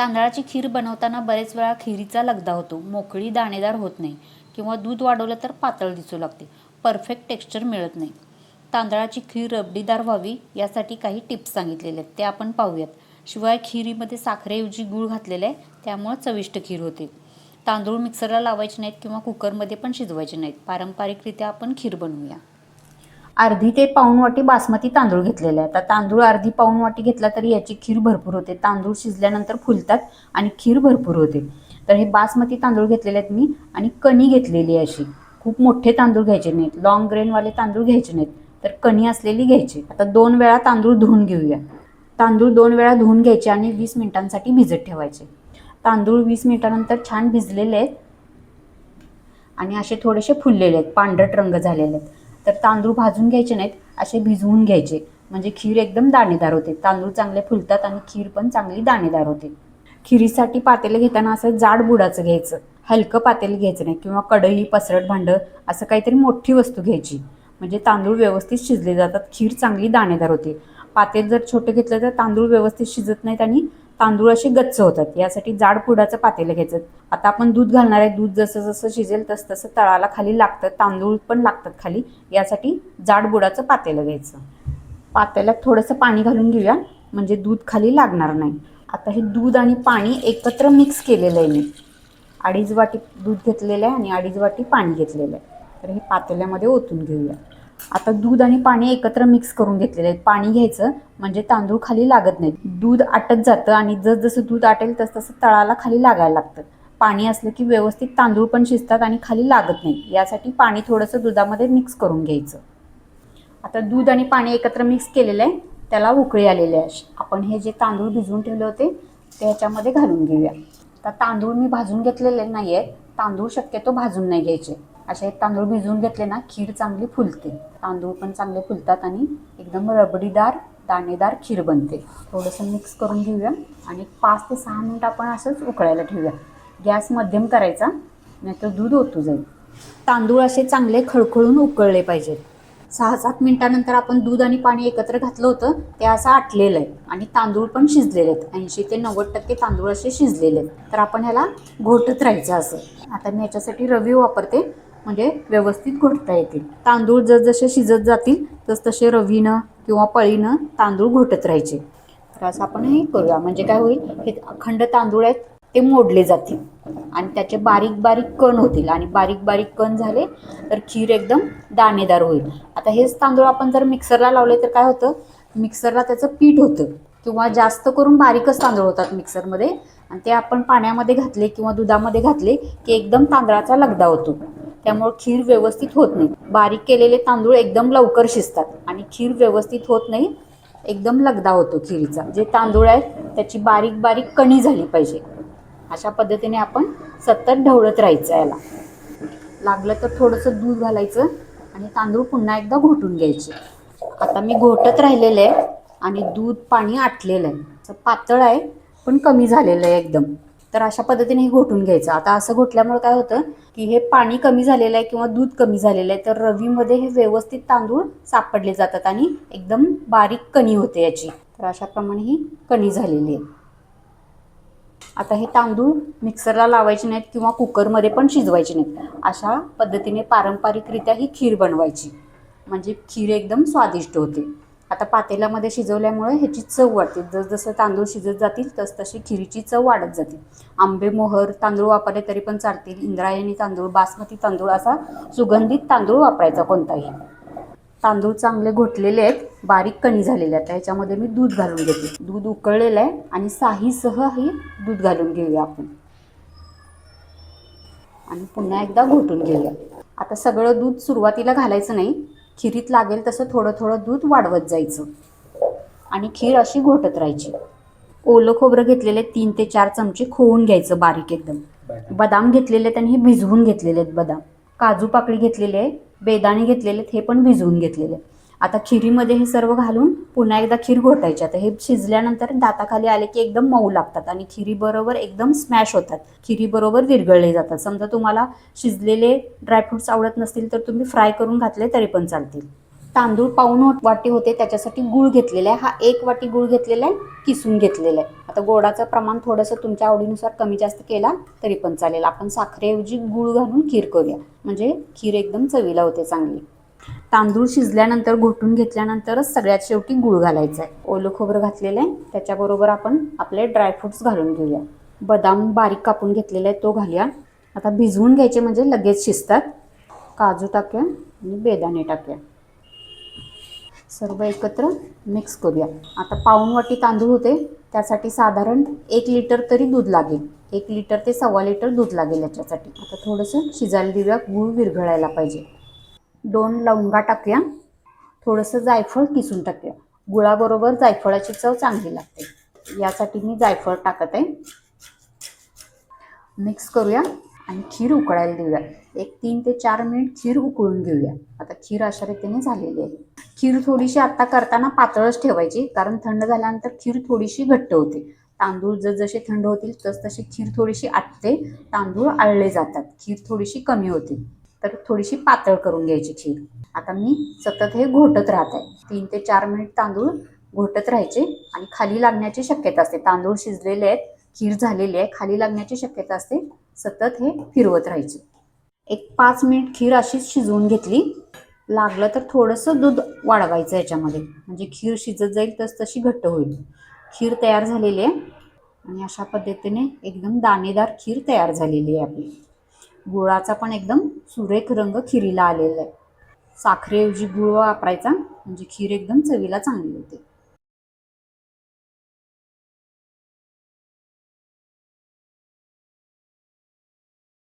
तांदळाची खीर बनवताना बरेच वेळा खिरीचा लगदा होतो. मोकळी दाणेदार होत नाही किंवा दूध वाढवलं तर पातळ दिसू लागते. परफेक्ट टेक्स्चर मिळत नाही. तांदळाची खीर रबडीदार व्हावी यासाठी काही टिप्स सांगितलेले आहेत. ते आपण पाहूयात. शिवाय खिरीमध्ये साखरेऐवजी गूळ घातलेले आहे त्यामुळं चविष्ट खीर होते. तांदूळ मिक्सरला लावायचे नाहीत किंवा कुकरमध्ये पण शिजवायचे नाहीत. पारंपरिकरित्या आपण खीर बनवूया. अर्धी ते पाऊण वाटी बासमती तांदूळ घेतलेले आहे. आता तांदूळ अर्धी पाऊण वाटी घेतला तरी याची खीर भरपूर होते. तांदूळ शिजल्यानंतर फुलतात आणि खीर भरपूर होते. तर हे बासमती तांदूळ घेतलेले आहेत मी आणि कणी घेतलेली आहे अशी. खूप मोठे तांदूळ घ्यायचे नाहीत. लॉंग ग्रेनवाले तांदूळ घ्यायचे नाहीत. तर कणी असलेली घ्यायची. आता दोन वेळा तांदूळ धुवून घेऊया. तांदूळ दोन वेळा धुवून घ्यायचे आणि वीस मिनिटांसाठी भिजत ठेवायचे. तांदूळ वीस मिनिटानंतर छान भिजलेले आहेत आणि असे थोडेसे फुललेले आहेत. पांढरट रंग झालेले आहेत. तर तांदूळ भाजून घ्यायचे नाहीत असे भिजवून घ्यायचे. म्हणजे खीर एकदम दाणेदार होते. तांदूळ चांगले फुलतात आणि खीर पण चांगली दाणेदार होते. खिरीसाठी पातेलं घेताना असं जाड बुडाचं घ्यायचं. हलकं पातेलं घ्यायचं नाही किंवा कढई पसरट भांडं असं काहीतरी मोठी वस्तू घ्यायची. म्हणजे तांदूळ व्यवस्थित शिजले जातात. खीर चांगली दाणेदार होते. पातेल जर छोटं घेतलं तर तांदूळ व्यवस्थित शिजत नाहीत आणि तांदूळ असे गच्च होतात. यासाठी जाड पुडाचं पातेलं घ्यायचं. आता आपण दूध घालणार आहे. दूध जसं जसं शिजेल तसं तसं तळाला खाली लागतं. तांदूळ पण लागतात खाली. यासाठी जाड बुडाचं पातेलं घ्यायचं. पातेल्यात थोडंसं पाणी घालून घेऊया. म्हणजे दूध खाली लागणार नाही. आता हे दूध आणि पाणी एकत्र मिक्स केलेलं आहे मी. अडीच वाटी दूध घेतलेलं आहे आणि अडीच वाटी पाणी घेतलेलं आहे. तर हे पातेल्यामध्ये ओतून घेऊया. आता दूध आणि पाणी एकत्र मिक्स करून घेतलेले आहेत पाणी घ्यायचं म्हणजे तांदूळ खाली लागत नाहीत. दूध आटत जातं आणि जसजसं दूध आटेल तस तसं तळाला खाली लागायला लागतं. पाणी असलं की व्यवस्थित तांदूळ पण शिजतात आणि खाली लागत नाही यासाठी पाणी थोडंसं दुधामध्ये मिक्स करून घ्यायचं. आता दूध आणि पाणी एकत्र मिक्स केलेलं आहे. त्याला उकळी आलेली आहे आपण हे जे तांदूळ भिजवून ठेवले होते ते ह्याच्यामध्ये घालून घेऊया. आता तांदूळ मी भाजून घेतलेले नाही आहेत तांदूळ शक्यतो भाजून नाही घ्यायचे. असे तांदूळ भिजवून घेतले ना खीर चांगली फुलते. तांदूळ पण चांगले फुलतात आणि एकदम रबडीदार दाणेदार खीर बनते. थोडंसं मिक्स करून घेऊया आणि पाच ते सहा मिनटं आपण असंच उकळायला ठेवूया. गॅस मध्यम करायचा नाहीतर दूध ओतू जाईल. तांदूळ असे चांगले खळखळून उकळले पाहिजेत. सहा सात मिनिटानंतर आपण दूध आणि पाणी एकत्र घातलं होतं ते असं आटलेलं आहे आणि तांदूळ पण शिजलेले आहेत. ऐंशी ते नव्वद टक्के तांदूळ असे शिजलेले आहेत. तर आपण ह्याला घोटत राहायचं असं. आता मी याच्यासाठी रवी वापरते. म्हणजे व्यवस्थित घोटता येतील. तांदूळ जसजसे शिजत जातील तसतसे रवीनं किंवा पळीनं तांदूळ घोटत राहायचे. तर असं आपण हे करूया. म्हणजे काय होईल हे अखंड तांदूळ आहेत ते मोडले जातील. आणि त्याचे बारीक बारीक कण होतील. आणि बारीक बारीक कण झाले तर खीर एकदम दाणेदार होईल. आता हेच तांदूळ आपण जर मिक्सरला लावले तर काय होतं? मिक्सरला त्याचं पीठ होतं. किंवा जास्त करून बारीकच तांदूळ होतात मिक्सरमध्ये. आणि ते आपण पाण्यामध्ये घातले किंवा दुधामध्ये घातले की एकदम तांदळाचा लगदा होतो. त्यामुळे खीर व्यवस्थित होत नाही. बारीक केलेले तांदूळ एकदम लवकर शिजतात आणि खीर व्यवस्थित होत नाही एकदम लगदा होतो खिरीचा. जे तांदूळ आहेत त्याची बारीक बारीक कणी झाली पाहिजे. अशा पद्धतीने आपण सतत ढवळत राहायचं याला. लागलं तर थोडंसं दूध घालायचं आणि तांदूळ पुन्हा एकदा घोटून घ्यायचे. आता मी घोटत राहिलेलं आहे आणि दूध पाणी आटलेलं आहे. पातळ आहे पण कमी झालेलं आहे एकदम. तर अशा पद्धतीने हे घोटून घ्यायचं. आता असं घोटल्यामुळे काय होतं की हे पाणी कमी झालेलं आहे किंवा दूध कमी झालेलं आहे तर रवीमध्ये हे व्यवस्थित तांदूळ सापडले जातात आणि एकदम बारीक कणी होते याची. तर अशाप्रमाणे ही कणी झालेली आहे. आता हे तांदूळ मिक्सरला लावायचे नाहीत किंवा कुकरमध्ये पण शिजवायचे नाहीत. अशा पद्धतीने पारंपरिकरित्या ही खीर बनवायची. म्हणजे खीर एकदम स्वादिष्ट होते. आता पातेल्यामध्ये शिजवल्यामुळे ह्याची चव वाढते. जसजसं तांदूळ शिजत जातील तस तशी खिरीची चव वाढत जाते. आंबे मोहर तांदूळ वापरले तरी पण चालतील. इंद्रायणी तांदूळ बासमती तांदूळ असा सुगंधित तांदूळ वापरायचा कोणताही. तांदूळ चांगले घोटलेले आहेत बारीक कणी झालेले आहेत. ह्याच्यामध्ये मी दूध घालून घेते. दूध उकळलेलं आहे आणि साहीसह ही दूध घालून घेऊया आपण. आणि पुन्हा एकदा घोटून घेऊया. आता सगळं दूध सुरुवातीला घालायचं नाही खिरीत लागेल तसं थोडं थोडं दूध वाढवत जायचं. आणि खीर अशी घोटत राहायची. ओलं खोबरं घेतलेले तीन ते चार चमचे खोवून घ्यायचं बारीक एकदम. बदाम घेतलेले आहेत आणि हे भिजवून घेतलेले आहेत बदाम. काजू पाकळी घेतलेले आहे बेदाणे घेतलेले आहेत हे पण भिजवून घेतलेले आहेत. आता खिरीमध्ये हे सर्व घालून पुन्हा एकदा खीर घोटायची. आता हे शिजल्यानंतर दाताखाली आले की एकदम मऊ लागतात आणि खिरीबरोबर एकदम स्मॅश होतात. खिरीबरोबर विरघळले जातात. समजा तुम्हाला शिजलेले ड्रायफ्रुट्स आवडत नसतील तर तुम्ही फ्राय करून घातले तरी पण चालतील. तांदूळ पाऊन वाटी होते त्याच्यासाठी गूळ घेतलेला आहे. हा एक वाटी गूळ घेतलेला आहे किसून घेतलेला आहे. आता गोडाचं प्रमाण थोडंसं तुमच्या आवडीनुसार कमी जास्त केला तरी पण चालेल. आपण साखरेऐवजी गूळ घालून खीर करूया. म्हणजे खीर एकदम चवीला होते चांगली. तांदूळ शिजल्यानंतर घोटून घेतल्यानंतरच सगळ्यात शेवटी गूळ घालायचं आहे. ओलं खोबरं घातलेलं आहे. त्याच्याबरोबर आपण आपले ड्रायफ्रुट्स घालून घेऊया. बदाम बारीक कापून घेतलेला आहे तो घालूया. आता भिजवून घ्यायचे म्हणजे लगेच शिजतात. काजू टाकूया आणि बेदाणे टाकूया. सर्व एकत्र मिक्स करूया. आता पाऊण वाटी तांदूळ होते. त्यासाठी साधारण एक लिटर तरी दूध लागेल. एक लिटर ते सव्वा लिटर दूध लागेल याच्यासाठी. आता थोडंसं शिजायला देऊया. गूळ विरघळायला पाहिजे. दोन लवंगा टाकूया. थोडंसं जायफळ किसून टाकूया. गुळाबरोबर जायफळाची चव चांगली लागते. यासाठी मी जायफळ टाकत आहे. मिक्स करूया आणि खीर उकळायला देऊया. एक तीन ते चार मिनिट खीर उकळून घेऊया. आता खीर अशा रीतीने झालेली आहे. खीर थोडीशी आत्ता करताना पातळच ठेवायची कारण थंड झाल्यानंतर खीर थोडीशी घट्ट होते. तांदूळ जसजसे थंड होतील तस तशी खीर थोडीशी आटते. तांदूळ आळले जातात. खीर थोडीशी कमी होते. तर थोडीशी पातळ करून घ्यायची खीर. आता मी सतत हे घोटत राहत आहे. तीन ते चार मिनिट तांदूळ घोटत राहायचे आणि खाली लागण्याची शक्यता असते. तांदूळ शिजलेले आहेत खीर झालेली आहे खाली लागण्याची शक्यता असते. सतत हे फिरवत राहायचे. एक पाच मिनिट खीर अशीच शिजवून घेतली. लागलं तर थोडंसं दूध वाढवायचं याच्यामध्ये. म्हणजे खीर शिजत जाईल तस तशी घट्ट होईल. खीर तयार झालेली आहे. आणि अशा पद्धतीने एकदम दाणेदार खीर तयार झालेली आहे आपली. गुळाचा पण एकदम सुरेख रंग खिरीला आलेला आहे. साखरेऐवजी गुळ वापरायचा म्हणजे खीर एकदम चवीला चांगली होते.